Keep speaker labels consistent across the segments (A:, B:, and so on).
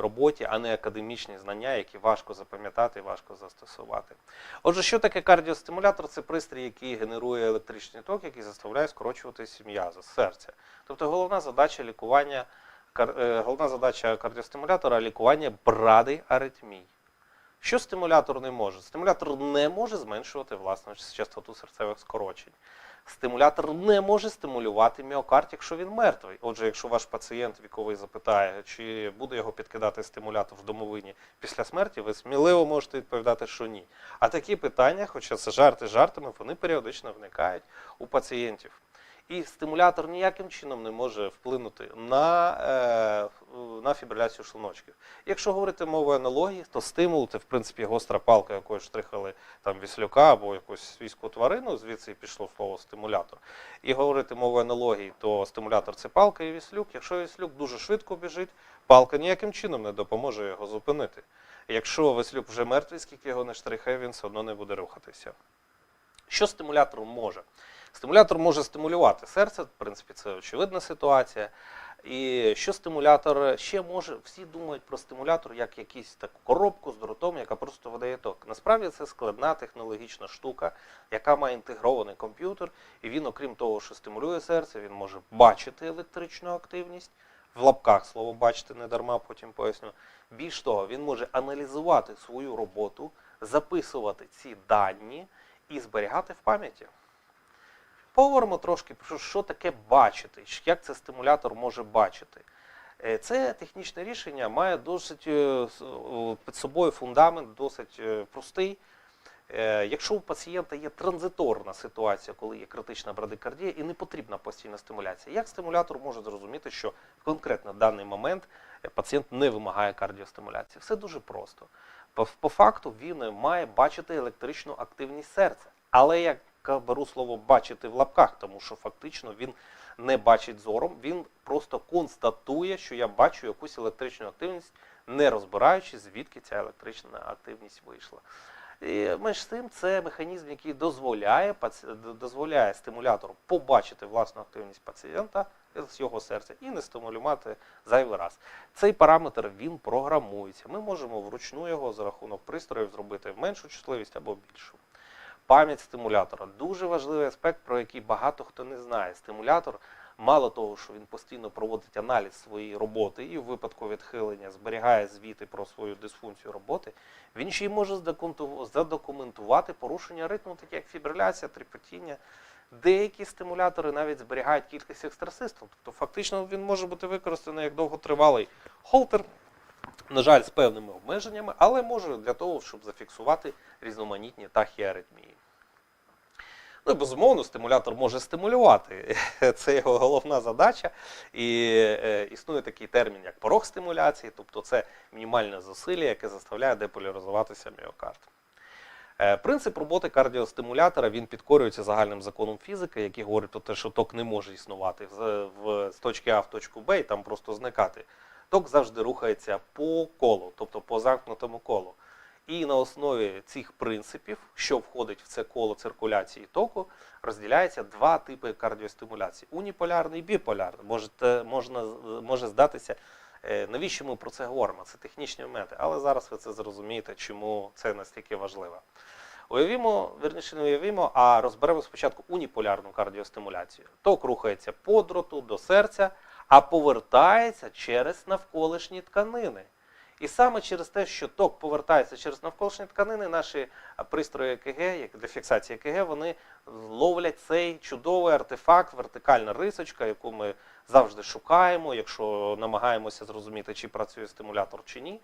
A: роботі, а не академічні знання, які важко запам'ятати і важко застосувати. Отже, що таке кардіостимулятор? Це пристрій, який генерує електричний ток, який заставляє скорочуватися м'язи, серця. Тобто головна задача лікування, е, головна задача кардіостимулятора лікування бради аритмій. Що стимулятор не може? Стимулятор не може зменшувати власну частоту серцевих скорочень. Стимулятор не може стимулювати міокард, якщо він мертвий. Отже, якщо ваш пацієнт віковий запитає, чи буде його підкидати стимулятор в домовині після смерті, ви сміливо можете відповідати, що ні. А такі питання, хоча це жарти жартами, вони періодично виникають у пацієнтів. І стимулятор ніяким чином не може вплинути на, е, на фібриляцію шлуночків. Якщо говорити мовою аналогії, то стимул це в принципі гостра палка, якою штрихали там віслюка або якусь свійську тварину, звідси пішло слово стимулятор. І говорити мовою аналогії, то стимулятор це палка і віслюк. Якщо віслюк дуже швидко біжить, палка ніяким чином не допоможе його зупинити. Якщо віслюк вже мертвий, скільки його не штрихає, він все одно не буде рухатися. Що стимулятор може? Стимулятор може стимулювати серце, в принципі, це очевидна ситуація. І що стимулятор ще може, всі думають про стимулятор як якусь таку коробку з дротом, яка просто видає ток. Насправді це складна технологічна штука, яка має інтегрований комп'ютер, і він, окрім того, що стимулює серце, він може бачити електричну активність. В лапках слово бачити не дарма, потім поясню. Більш того, він може аналізувати свою роботу, записувати ці дані і зберігати в пам'яті. Поговоримо трошки що таке бачити, як це стимулятор може бачити. Е, Це технічне рішення має досить е, під собою фундамент досить е, простий. Якщо у пацієнта є транзиторна ситуація, коли є критична брадикардія і не потрібна постійна стимуляція, як стимулятор може зрозуміти, що конкретно в даний момент пацієнт не вимагає кардіостимуляції? Все дуже просто. По, факту він має бачити електричну активність серця. Але я ка- беру слово бачити в лапках, тому що фактично він не бачить зором, він просто констатує, що я бачу якусь електричну активність, не розбираючи, звідки ця електрична активність вийшла. І між тим це механізм, який дозволяє, дозволяє стимулятору побачити власну активність пацієнта з його серця і не стимулювати зайвий раз. Цей параметр він програмується. Ми можемо вручну його за рахунок пристроїв зробити меншу чутливість або більшу. Пам'ять стимулятора дуже важливий аспект, про який багато хто не знає. Стимулятор, мало того, що він постійно проводить аналіз своєї роботи і в випадку відхилення зберігає звіти про свою дисфункцію роботи, він ще й може задокументувати порушення ритму, такі як фібриляція, тріпотіння. Деякі стимулятори навіть зберігають кількість екстрасистів. Тобто фактично він може бути використаний як довготривалий холтер, на жаль, з певними обмеженнями, але може для того, щоб зафіксувати різноманітні тахіаритмії. Ну безумовно, стимулятор може стимулювати. Це його головна задача. І е, існує такий термін, як порог стимуляції, тобто це мінімальне зусилля, яке заставляє деполяризуватися міокард. Е, Принцип роботи кардіостимулятора він підкорюється загальним законом фізики, який говорить про те, що ток не може існувати з, в, з точки А в точку Б і там просто зникати. Ток завжди рухається по колу, тобто по замкнутому колу. І на основі цих принципів, що входить в це коло циркуляції току, розділяється два типи кардіостимуляції: уніполярний і біполярний. Можете, можна, може здатися, е, навіщо ми про це говоримо? Це технічні моменти, але зараз ви це зрозумієте, чому це настільки важливо. Уявімо, верніше не уявімо, а розберемо спочатку уніполярну кардіостимуляцію. Ток рухається по дроту до серця, а повертається через навколишні тканини. І саме через те, що ток повертається через навколишні тканини, наші пристрої ЕКГ, як для фіксації ЕКГ, вони ловлять цей чудовий артефакт, вертикальна рисочка, яку ми завжди шукаємо, якщо намагаємося зрозуміти, чи працює стимулятор чи ні.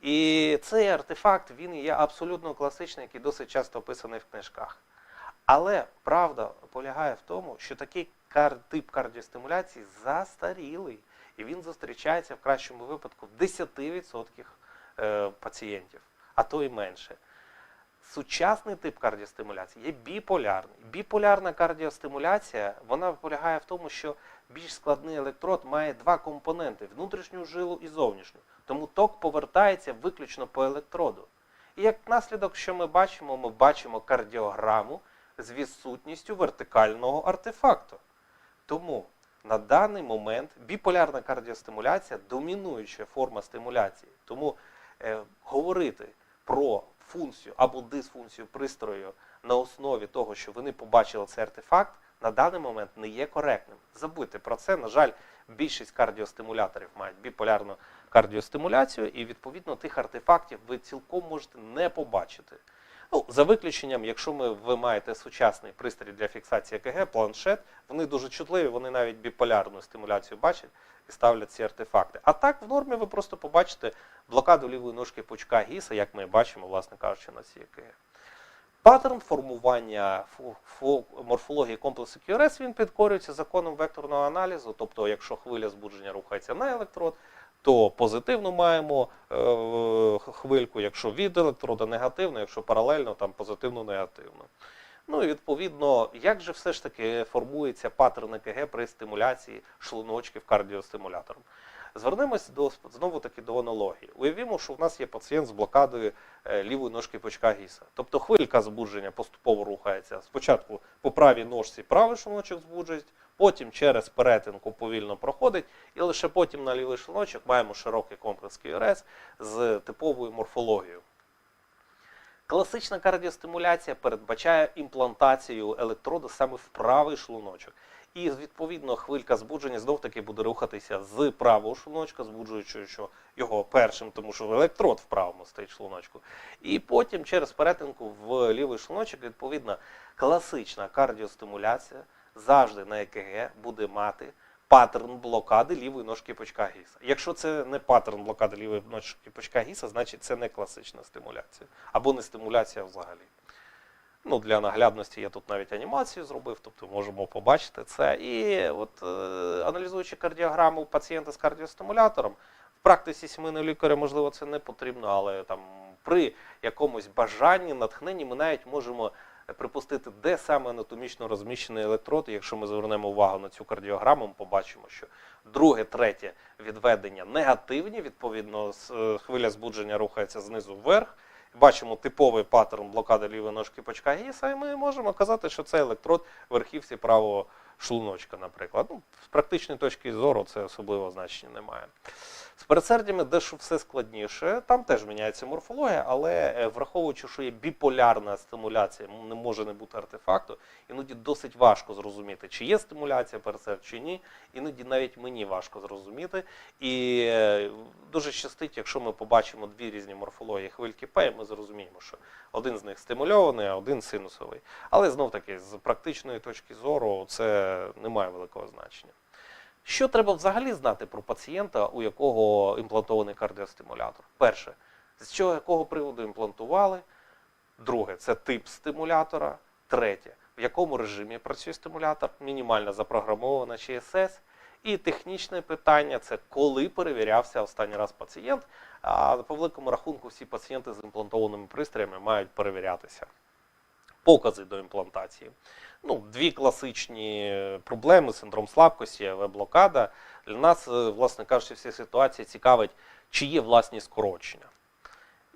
A: І цей артефакт він є абсолютно класичний, який досить часто описаний в книжках. Але правда полягає в тому, що такий тип кардіостимуляції застарілий, і він зустрічається в кращому випадку в 10% е, пацієнтів, а то і менше. Сучасний тип кардіостимуляції є біполярний. Біполярна кардіостимуляція вона полягає в тому, що більш складний електрод має два компоненти внутрішню жилу і зовнішню. Тому ток повертається виключно по електроду. І як наслідок, що ми бачимо, ми бачимо кардіограму з відсутністю вертикального артефакту. Тому на даний момент біполярна кардіостимуляція домінуюча форма стимуляції. Тому е, говорити про функцію або дисфункцію пристрою на основі того, що вони побачили цей артефакт, на даний момент не є коректним. Забудьте про це. На жаль, більшість кардіостимуляторів мають біполярну кардіостимуляцію, і відповідно тих артефактів ви цілком можете не побачити. Ну, за виключенням, якщо ми, ви маєте сучасний пристрій для фіксації ЕКГ, планшет, вони дуже чутливі, вони навіть біполярну стимуляцію бачать і ставлять ці артефакти. А так, в нормі ви просто побачите блокаду лівої ножки пучка гіса, як ми бачимо, власне кажучи, на цій ЕКГ. Паттерн формування морфології комплексу QRS він підкорюється законом векторного аналізу. Тобто, якщо хвиля збудження рухається на електрод, то позитивно маємо е, хвильку, якщо від електрода негативно, якщо паралельно, там позитивно-негативно. Ну і відповідно, як же все ж таки формується паттерн ЕКГ при стимуляції шлуночків кардіостимулятором? Звернемось до знову таки до аналогії. Уявімо, що в нас є пацієнт з блокадою е, лівої ножки пучка гіса. Тобто хвилька збудження поступово рухається. Спочатку по правій ножці правий шлуночок збуджується, потім через перетинку повільно проходить, і лише потім на лівий шлуночок маємо широкий комплекс QRS з типовою морфологією. Класична кардіостимуляція передбачає імплантацію електроду саме в правий шлуночок. І відповідно хвилька збудження знов таки буде рухатися з правого шлуночка, збуджуючи його першим, тому що електрод в правому стоїть шлуночку. І потім через перетинку в лівий шлуночок, відповідно, класична кардіостимуляція завжди на ЕКГ буде мати паттерн блокади лівої ножки пучка гіса. Якщо це не паттерн блокади лівої ножки пучка гіса, значить це не класична стимуляція або не стимуляція взагалі. Ну, для наглядності я тут навіть анімацію зробив, тобто можемо побачити це. І от е, аналізуючи кардіограму пацієнта з кардіостимулятором, в практиці сімейного лікаря, можливо, це не потрібно, але там при якомусь бажанні, натхненні ми навіть можемо припустити, де саме анатомічно розміщений електрод. І якщо ми звернемо увагу на цю кардіограму, ми побачимо, що друге, третє відведення негативні, відповідно, е, хвиля збудження рухається знизу вверх. Бачимо типовий паттерн блокади лівої ножки пучка гіса, і ми можемо казати, що це електрод верхівці правого шлуночка, наприклад. Ну, з практичної точки зору це особливо значення немає. З передсердями дещо все складніше, там теж міняється морфологія, але е, враховуючи, що є біполярна стимуляція, не може не бути артефакту, іноді досить важко зрозуміти, чи є стимуляція передсердь, чи ні. Іноді навіть мені важко зрозуміти. І е, дуже щастить, якщо ми побачимо дві різні морфології хвильки П, ми зрозуміємо, що один з них стимульований, а один синусовий. Але знов таки, з практичної точки зору, це не має великого значення. Що треба взагалі знати про пацієнта, у якого імплантований кардіостимулятор? Перше, з чого якого приводу імплантували. Друге, це тип стимулятора. Третє, в якому режимі працює стимулятор, мінімально запрограмована чи СС. І технічне питання це коли перевірявся останній раз пацієнт. А по великому рахунку всі пацієнти з імплантованими пристроями мають перевірятися. Покази до імплантації. Ну, дві класичні проблеми: синдром слабкості, АВ-блокада. Для нас, е, власне кажучи, всі ситуації цікавить, чи є власні скорочення.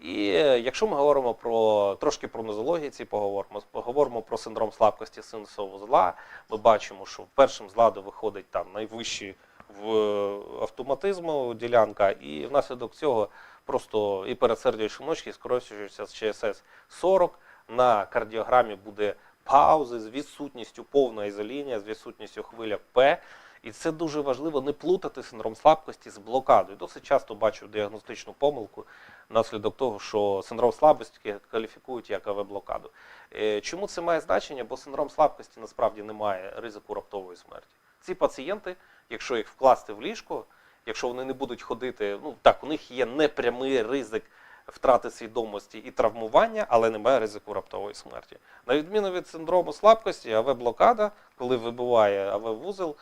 A: І е, якщо ми говоримо про трошки про нозології, ці поговоримо, поговоримо про синдром слабкості синусового зла. Ми бачимо, що першим з ладу виходить там найвищий в е, автоматизму ділянка, і внаслідок цього просто і передсердя шиночки скорочуються з ЧСС 40. На кардіограмі буде паузи з відсутністю повного ізоління, з відсутністю хвиля П. І це дуже важливо не плутати синдром слабкості з блокадою. Досить часто бачу діагностичну помилку внаслідок того, що синдром слабкості кваліфікують як АВ-блокаду. Е, Чому це має значення? Бо синдром слабкості насправді не має ризику раптової смерті. Ці пацієнти, якщо їх вкласти в ліжко, якщо вони не будуть ходити, ну так, у них є непрямий ризик втрати свідомості і травмування, але немає ризику раптової смерті. На відміну від синдрому слабкості, АВ-блокада, коли вибиває АВ-вузол,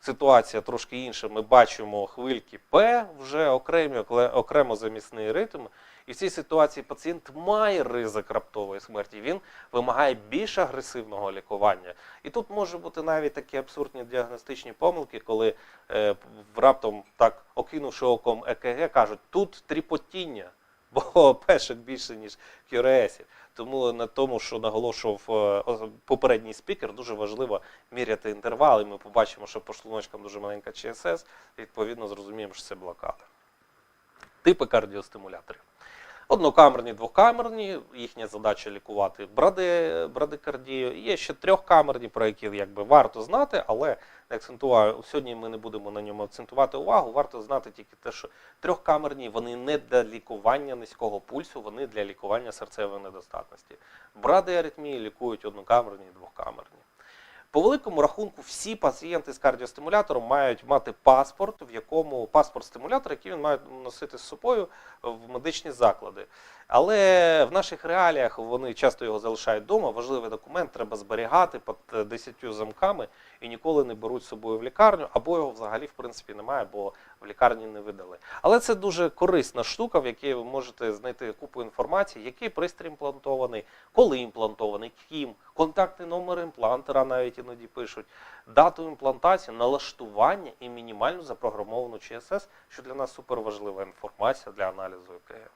A: ситуація трошки інша. Ми бачимо хвильки П вже окремі, окремо замісний ритм. І в цій ситуації пацієнт має ризик раптової смерті. Він вимагає більш агресивного лікування. І тут може бути навіть такі абсурдні діагностичні помилки, коли е, раптом так окинувши оком ЕКГ, кажуть, тут тріпотіння, бо пешок більше, ніж QRS. Тому на тому, що наголошував е, попередній спікер, дуже важливо міряти інтервали. Ми побачимо, що по шлуночкам дуже маленька ЧСС, і відповідно зрозуміємо, що це блокада. Типи кардіостимуляторів. Однокамерні, двокамерні, їхня задача лікувати бради, брадикардію. Є ще трьохкамерні, про які якби варто знати, але не акцентуваю. Сьогодні ми не будемо на ньому акцентувати увагу. Варто знати тільки те, що трьохкамерні вони не для лікування низького пульсу, вони для лікування серцевої недостатності. Бради аритмії лікують однокамерні і двокамерні. По великому рахунку, всі пацієнти з кардіостимулятором мають мати паспорт, в якому паспорт стимулятора, який він має носити з собою в медичні заклади. Але в наших реаліях вони часто його залишають вдома. Важливий документ треба зберігати під 10 замками і ніколи не беруть з собою в лікарню, або його взагалі в принципі немає, бо в лікарні не видали. Але це дуже корисна штука, в якій ви можете знайти купу інформації, який пристрій імплантований, коли імплантований, ким, контактний номер імплантера навіть іноді пишуть, дату імплантації, налаштування і мінімальну запрограмовану ЧСС, що для нас суперважлива інформація для аналізу ЕКГ.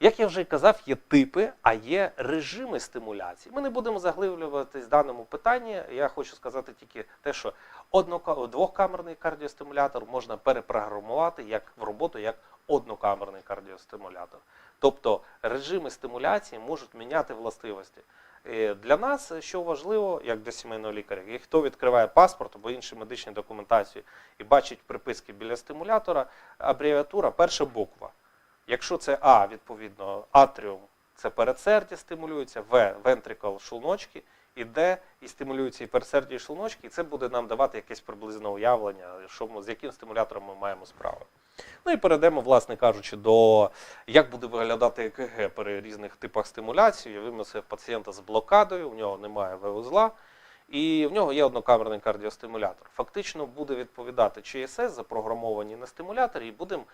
A: Як я вже казав, є типи, а є режими стимуляції. Ми не будемо заглиблюватись в даному питанні. Я хочу сказати тільки те, що двохкамерний кардіостимулятор можна перепрограмувати як в роботу як однокамерний кардіостимулятор. Тобто режими стимуляції можуть міняти властивості. Е, Для нас, е, що важливо, як для сімейного лікаря, і хто відкриває паспорт або інші медичні документації і бачить приписки біля стимулятора, абревіатура перша буква. Якщо це А, відповідно, атріум це передсердя стимулюється, В вентрикл шлуночки, і Д і стимулюються і передсердя, і шлуночки, і це буде нам давати якесь приблизне уявлення, що ми, з яким стимулятором ми маємо справу. Ну і перейдемо, власне кажучи, до як буде виглядати ЕКГ при різних типах стимуляції. Уявимо себе пацієнта з блокадою, у нього немає В-узла, і в нього є однокамерний кардіостимулятор. Фактично буде відповідати ЧСС, запрограмовані на стимуляторі, і будемо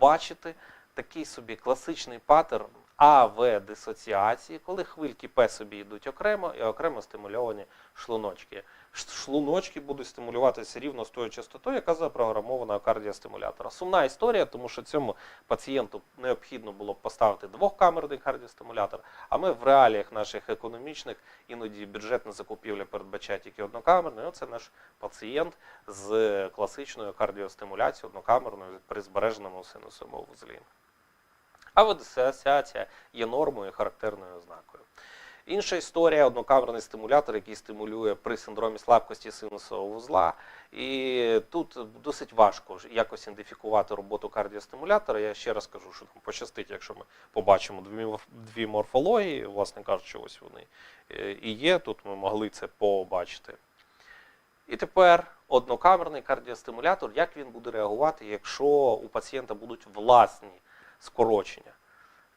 A: бачити такий собі класичний паттерн АВ-дисоціації, коли хвильки П собі йдуть окремо і окремо стимульовані шлуночки. Шлуночки будуть стимулюватися рівно з тою частотою, яка запрограмована кардіостимулятора. Сумна історія, тому що цьому пацієнту необхідно було поставити двохкамерний кардіостимулятор, а ми в реаліях наших економічних іноді бюджетна закупівля передбачає тільки однокамерний. Оце наш пацієнт з класичною кардіостимуляцією однокамерною при збереженому синусовому вузлі. А дисоціація є нормою характерною ознакою. Інша історія однокамерний стимулятор, який стимулює при синдромі слабкості синусового вузла. І тут досить важко якось ідентифікувати роботу кардіостимулятора. Я ще раз кажу, що там пощастить, якщо ми побачимо дві, морфології, власне кажучи, ось вони е, і є. Тут ми могли це побачити. І тепер однокамерний кардіостимулятор, як він буде реагувати, якщо у пацієнта будуть власні скорочення.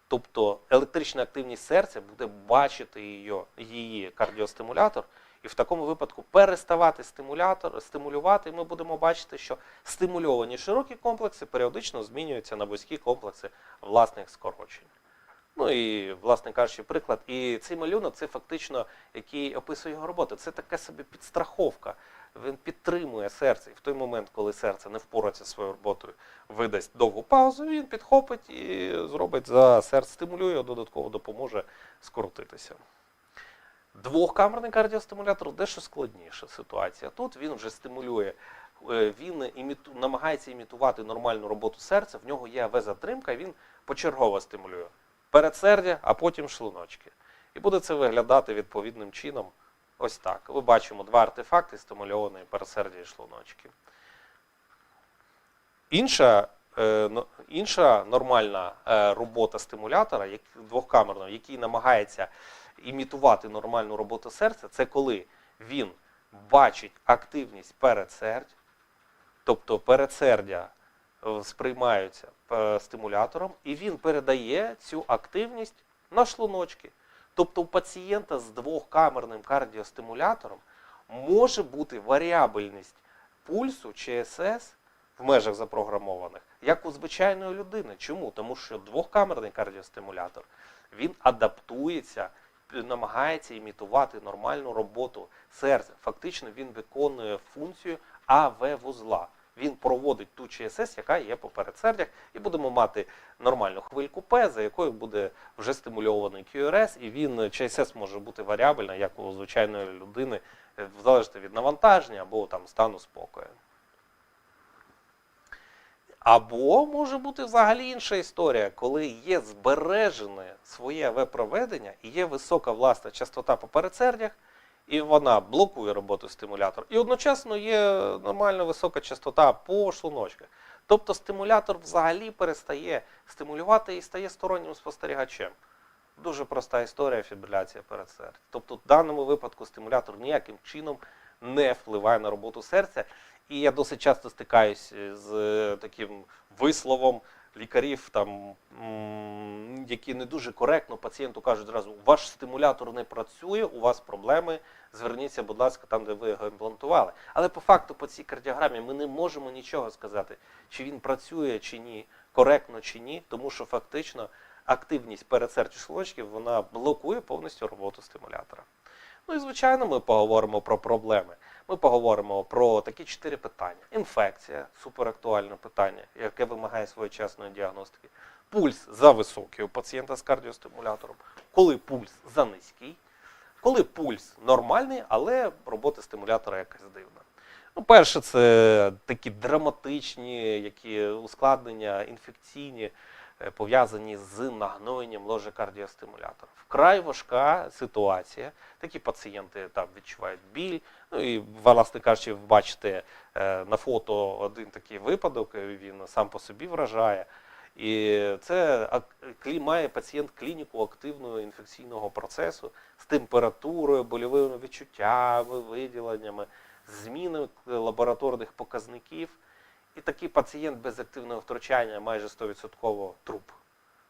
A: Тобто електрична активність серця буде бачити її, її кардіостимулятор, і в такому випадку переставати стимулятор, стимулювати, і ми будемо бачити, що стимульовані широкі комплекси періодично змінюються на вузькі комплекси власних скорочень. Ну і, власне кажучи, приклад. І цей малюнок це фактично, який описує його роботу. Це така собі підстраховка. Він підтримує серце. І в той момент, коли серце не впорається своєю роботою, видасть довгу паузу, він підхопить і зробить за серце, стимулює, додатково допоможе скоротитися. Двохкамерний кардіостимулятор дещо складніша ситуація. Тут він вже стимулює, е, він іміту, намагається імітувати нормальну роботу серця, в нього є АВ-затримка, він почергово стимулює передсердя, а потім шлуночки. І буде це виглядати відповідним чином. Ось так. Ви бачимо два артефакти стимульованої передсердя і шлуночки. Інша, е, інша нормальна е, робота стимулятора, двохкамерного, який намагається імітувати нормальну роботу серця, це коли він бачить активність передсердь, тобто передсердя е, сприймаються стимулятором, і він передає цю активність на шлуночки. Тобто у пацієнта з двохкамерним кардіостимулятором може бути варіабельність пульсу ЧСС в межах запрограмованих, як у звичайної людини. Чому? Тому що двохкамерний кардіостимулятор він адаптується, намагається імітувати нормальну роботу серця. Фактично він виконує функцію АВ-вузла. Він проводить ту ЧСС, яка є по передсердях, і будемо мати нормальну хвильку П, за якою буде вже стимульований QRS, і він ЧСС може бути варіабельна, як у звичайної людини, е, залежати від навантаження або там стану спокою. Або може бути взагалі інша історія, коли є збережене своє веб-проведення і є висока власна частота по передсердях, і вона блокує роботу стимулятора. І одночасно є нормально висока частота по шлуночках. Тобто стимулятор взагалі перестає стимулювати і стає стороннім спостерігачем. Дуже проста історія фібриляція передсердя. Тобто, в даному випадку стимулятор ніяким чином не впливає на роботу серця. І я досить часто стикаюсь з е, таким висловом лікарів, там, які не дуже коректно пацієнту кажуть зразу, ваш стимулятор не працює, у вас проблеми, зверніться, будь ласка, там, де ви його імплантували. Але по факту по цій кардіограмі ми не можемо нічого сказати, чи він працює чи ні, коректно чи ні, тому що фактично активність передсердь шлочків вона блокує повністю роботу стимулятора. Ну і звичайно, ми поговоримо про проблеми. Ми поговоримо про такі чотири питання: інфекція суперактуальне питання, яке вимагає своєчасної діагностики, пульс за високий у пацієнта з кардіостимулятором, коли пульс за низький, коли пульс нормальний, але робота стимулятора якась дивна. Ну, перше, це такі драматичні, які ускладнення інфекційні, е, пов'язані з нагноєнням ложа кардіостимулятора. Вкрай важка ситуація. Такі пацієнти там відчувають біль. Ну і власне кажучи, бачите е, на фото один такий випадок, е, він сам по собі вражає. І це має пацієнт клініку активного інфекційного процесу з температурою, больовими відчуттями, виділеннями, зміною лабораторних показників. І такий пацієнт без активного втручання майже 100% труп.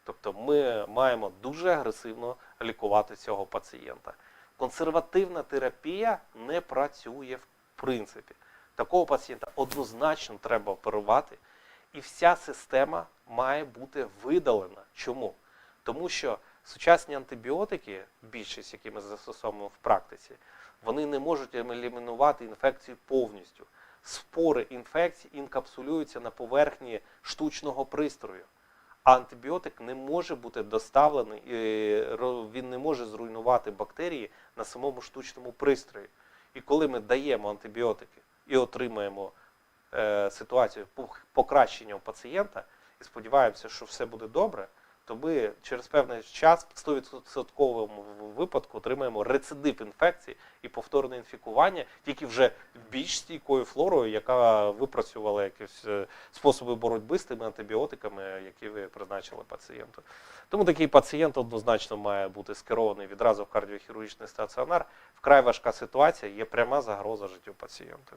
A: Тобто ми маємо дуже агресивно лікувати цього пацієнта. Консервативна терапія не працює в принципі. Такого пацієнта однозначно треба оперувати, і вся система має бути видалена. Чому? Тому що сучасні антибіотики, більшість, які ми застосовуємо в практиці, вони не можуть елімінувати інфекцію повністю. Спори інфекцій інкапсулюються на поверхні штучного пристрою. А антибіотик не може бути доставлений, він не може зруйнувати бактерії на самому штучному пристрої. І коли ми даємо антибіотики і отримаємо е, ситуацію покращення у пацієнта, і сподіваємося, що все буде добре, то ми через певний час в 100% випадку отримаємо рецидив інфекції і повторне інфікування, тільки вже більш стійкою флорою, яка випрацювала якісь е, способи боротьби з тими антибіотиками, які ви призначили пацієнту. Тому такий пацієнт однозначно має бути скерований відразу в кардіохірургічний стаціонар. Вкрай важка ситуація, є пряма загроза життю пацієнта.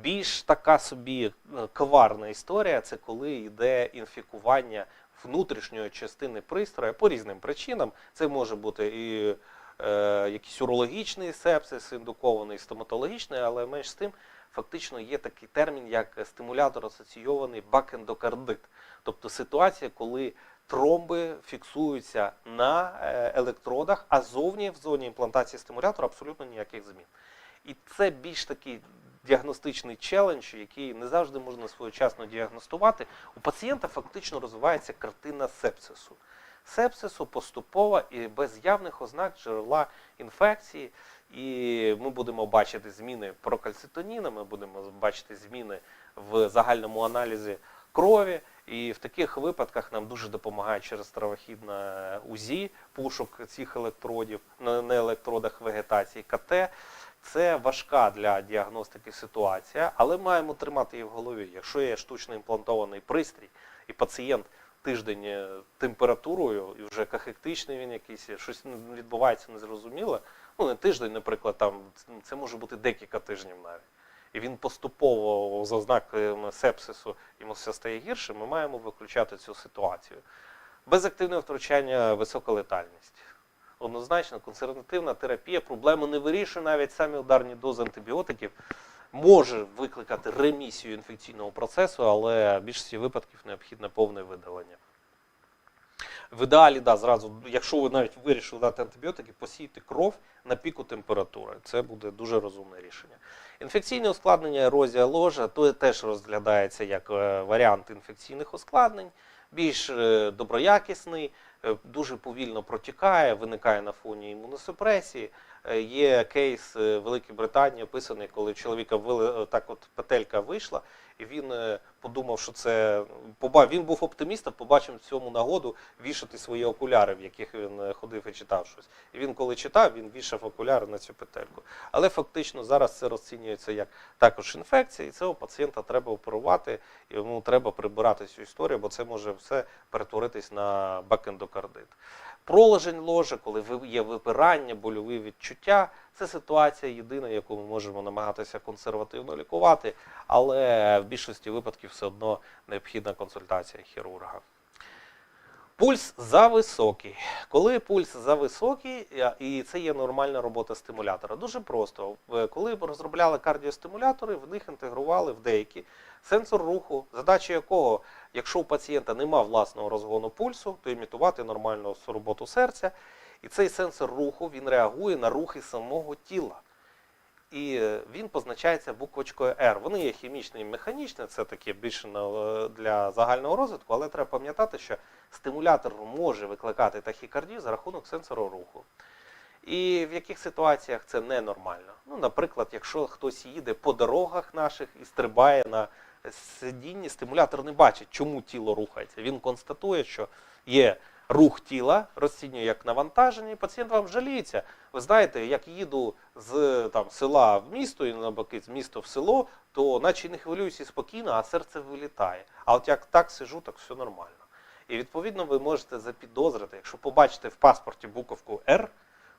A: Більш така собі е, коварна історія це коли йде інфікування внутрішньої частини пристрою по різним причинам. Це може бути і е, якийсь урологічний сепсис, індукований стоматологічний, але менш з тим фактично є такий термін, як стимулятор асоційований бакендокардит. Тобто ситуація, коли тромби фіксуються на е, електродах, а зовні в зоні імплантації стимулятора абсолютно ніяких змін. І це більш такий діагностичний челендж, який не завжди можна своєчасно діагностувати. У пацієнта фактично розвивається картина сепсису. Сепсису поступово і без явних ознак джерела інфекції. І ми будемо бачити зміни прокальцитоніна, ми будемо бачити зміни в загальному аналізі крові. І в таких випадках нам дуже допомагає через травохідне УЗІ, пошук цих електродів на електродах вегетації КТ. Це важка для діагностики ситуація, але маємо тримати її в голові. Якщо є штучно імплантований пристрій, і пацієнт тиждень е, температурою, і вже кахектичний він якийсь, щось відбувається незрозуміле, ну не тиждень, наприклад, там це може бути декілька тижнів навіть. І він поступово з ознаками сепсису йому все стає гірше, ми маємо виключати цю ситуацію. Без активного втручання висока летальність. Однозначно, консервативна терапія проблему не вирішує навіть самі ударні дози антибіотиків. Може викликати ремісію інфекційного процесу, але в більшості випадків необхідне повне видалення. В ідеалі, да, зразу, якщо ви навіть вирішили дати антибіотики, посійте кров на піку температури. Це буде дуже розумне рішення. Інфекційне ускладнення ерозія ложа то теж розглядається як е, варіант інфекційних ускладнень, більш е, доброякісний, дуже повільно протікає, виникає на фоні імуносупресії. Е, Є кейс е, Великої Британії описаний, коли чоловіка вили, так от петелька вийшла, і він е, подумав, що це він був оптимістом, побачив в цьому нагоду вішати свої окуляри, в яких він е, ходив і читав щось. І він, коли читав, він вішав окуляри на цю петельку. Але фактично зараз це розцінюється як також інфекція, і цього пацієнта треба оперувати, йому треба прибирати цю історію, бо це може все перетворитись на бакендокардит. Пролежень ложа, коли є випирання, больові відчуття, це ситуація єдина, яку ми можемо намагатися консервативно лікувати, але в більшості випадків все одно необхідна консультація хірурга. Пульс зависокий. Коли пульс зависокий, е, і це є нормальна робота стимулятора. Дуже просто. Коли розробляли кардіостимулятори, в них інтегрували в деякі сенсор руху, задача якого, якщо у пацієнта нема власного розгону пульсу, то імітувати нормальну роботу серця. І цей сенсор руху він реагує на рухи самого тіла. І е, він позначається буквочкою R. Вони є хімічні і механічні, це таке більше е, для загального розвитку, але треба пам'ятати, що стимулятор може викликати тахікардію за рахунок сенсору руху. І в яких ситуаціях це ненормально? Ну, наприклад, якщо хтось їде по дорогах наших і стрибає на сидінні, стимулятор не бачить, чому тіло рухається. Він констатує, що є рух тіла, розцінює як навантаження, і пацієнт вам жаліється. Ви знаєте, як їду з там, села в місто і навпаки з міста в село, то наче не хвилююся спокійно, а серце вилітає. А от як так сижу, так все нормально. І відповідно ви можете запідозрити, якщо побачите в паспорті буковку R,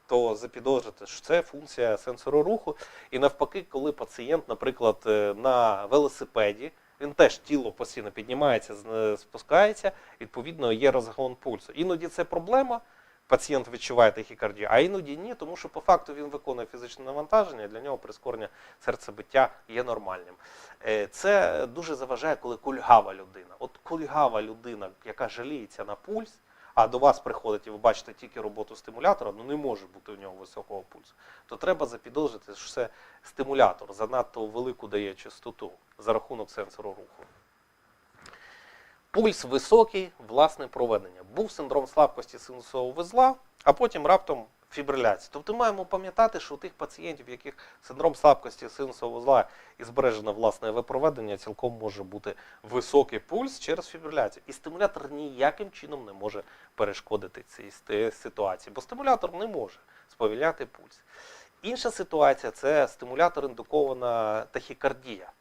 A: то запідозрите, що це функція сенсору руху. І навпаки, коли пацієнт, наприклад, е, на велосипеді, він теж тіло постійно піднімається, спускається, відповідно, є розгон пульсу. Іноді це проблема. Пацієнт відчуває тахікардію, а іноді ні, тому що по факту він виконує фізичне навантаження, для нього прискорення серцебиття є нормальним. Е, Це дуже заважає, коли кульгава людина. От кульгава людина, яка жаліється на пульс, а до вас приходить і ви бачите тільки роботу стимулятора, ну не може бути у нього високого пульсу, то треба запідозрити, що це стимулятор занадто велику дає частоту за рахунок сенсору руху. Пульс високий, власне проведення. Був синдром слабкості синусового вузла, а потім раптом фібриляція. Тобто маємо пам'ятати, що у тих пацієнтів, в яких синдром слабкості синусового вузла і збережено власне випроведення, цілком може бути високий пульс через фібриляцію. І стимулятор ніяким чином не може перешкодити цій ситуації, бо стимулятор не може сповільняти пульс. Інша ситуація це стимулятор індукована тахікардія.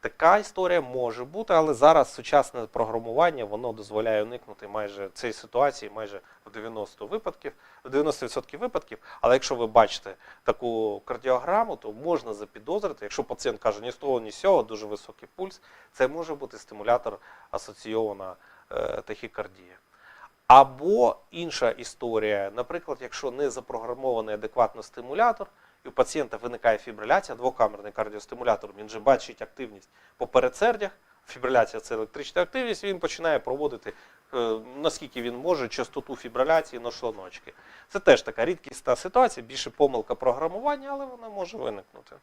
A: Така історія може бути, але зараз сучасне програмування воно дозволяє уникнути майже цієї ситуації майже в 90 випадків, в 90% випадків. Але якщо ви бачите таку кардіограму, то можна запідозрити, якщо пацієнт каже ні з того, ні з цього, дуже високий пульс, це може бути стимулятор асоційована е, тахікардія. Або інша історія, наприклад, якщо не запрограмований адекватно стимулятор, і у пацієнта виникає фібриляція, двокамерний кардіостимулятор, він же бачить активність по передсердях, фібриляція це електрична активність, він починає проводити, е, наскільки він може, частоту фібриляції на шлуночки. Це теж така рідкісна ситуація, більше помилка програмування, але вона може виникнути.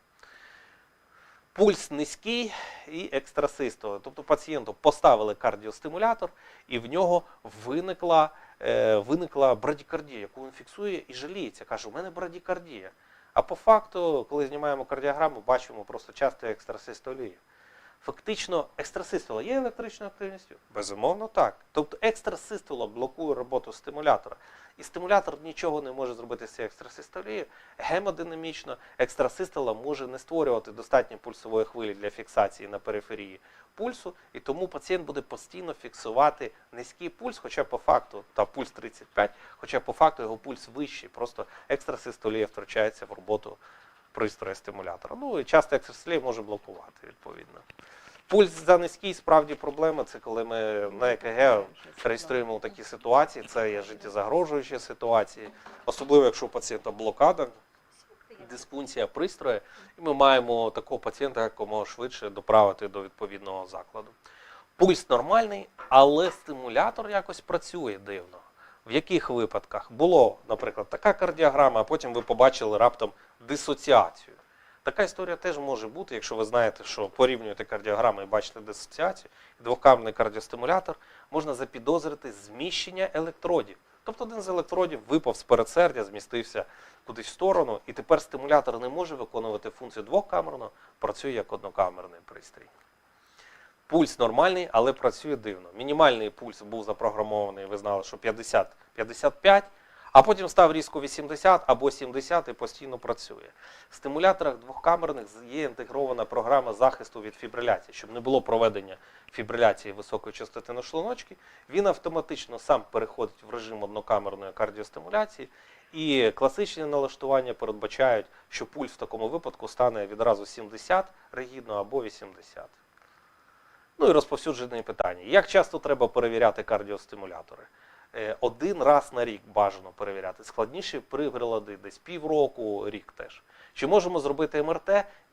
A: Пульс низький і екстрасистole. Тобто пацієнту поставили кардіостимулятор, і в нього виникла, е, виникла брадікардія, яку він фіксує і жаліється. Каже, у мене брадікардія. А по факту, коли знімаємо кардіограму, бачимо просто часто екстрасистолію. Фактично, екстрасистола є електричною активністю? Безумовно, так. Тобто екстрасистола блокує роботу стимулятора. І стимулятор нічого не може зробити з цією екстрасистолією. Гемодинамічно екстрасистола може не створювати достатньо пульсової хвилі для фіксації на периферії пульсу, і тому пацієнт буде постійно фіксувати низький пульс, хоча по факту, та пульс 35, хоча по факту його пульс вищий, просто екстрасистолія втручається в роботу пристрою стимулятора. Ну і часто екстрасистолія може блокувати відповідно. Пульс за низький справді проблема. Це коли ми на ЕКГ реєструємо такі ситуації. Це є життєзагрожуючі ситуації, особливо якщо у пацієнта блокада, диспункція пристрою, і ми маємо такого пацієнта якомога швидше доправити до відповідного закладу. Пульс нормальний, але стимулятор якось працює дивно. В яких випадках було, наприклад, така кардіограма, а потім ви побачили раптом дисоціацію. Така історія теж може бути, якщо ви знаєте, що порівнюєте кардіограми і бачите дисоціацію, двокамерний кардіостимулятор, можна запідозрити зміщення електродів. Тобто один з електродів випав з передсердя, змістився кудись в сторону, і тепер стимулятор не може виконувати функцію двокамерного, працює як однокамерний пристрій. Пульс нормальний, але працює дивно. Мінімальний пульс був запрограмований, ви знали, що 50-55, а потім став різко 80 або 70 і постійно працює. В стимуляторах двохкамерних є інтегрована програма захисту від фібриляції, щоб не було проведення фібриляції високої частоти на шлуночки. Він автоматично сам переходить в режим однокамерної кардіостимуляції, і класичні налаштування передбачають, що пульс в такому випадку стане відразу 70 ригідно або 80. Ну і розповсюджені питання. Як часто треба перевіряти кардіостимулятори? Е, Один раз на рік бажано перевіряти. Складніші прилади десь півроку, рік теж. Чи можемо зробити МРТ?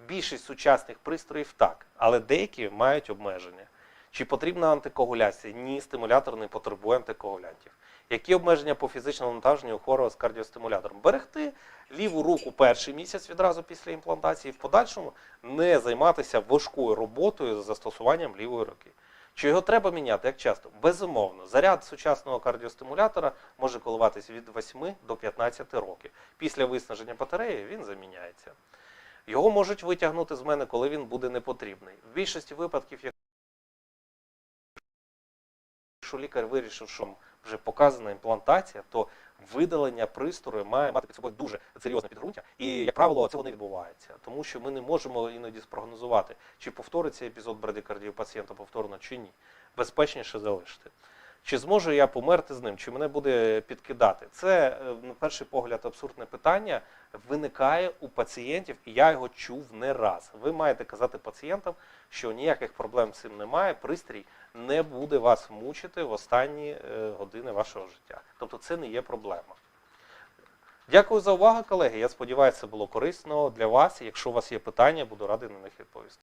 A: Більшість сучасних пристроїв так, але деякі мають обмеження. Чи потрібна антикоагуляція? Ні, стимулятор не потребує антикоагулянтів. Які обмеження по фізичному навантаженню у хворого з кардіостимулятором? Берегти ліву руку перший місяць відразу після імплантації, в подальшому не займатися важкою роботою з застосуванням лівої руки. Чи його треба міняти? Як часто? Безумовно. Заряд сучасного кардіостимулятора може коливатися від 8 до 15 років. Після виснаження батареї він заміняється. Його можуть витягнути з мене, коли він буде непотрібний. В більшості випадків, якщо лікар вирішив, що вже показана імплантація, то видалення пристрою має мати під собою дуже серйозне підґрунтя, і, як правило, цього не відбувається, тому що ми не можемо іноді спрогнозувати, чи повториться епізод брадикардії пацієнта повторно чи ні. Безпечніше залишити. Чи зможу я померти з ним, чи мене буде підкидати? Це, е, на перший погляд, абсурдне питання виникає у пацієнтів, і я його чув не раз. Ви маєте казати пацієнтам, що ніяких проблем з цим немає, пристрій не буде вас мучити в останні е, години вашого життя. Тобто це не є проблема. Дякую за увагу, колеги. Я сподіваюся, це було корисно для вас. Якщо у вас є питання, буду радий на них відповісти.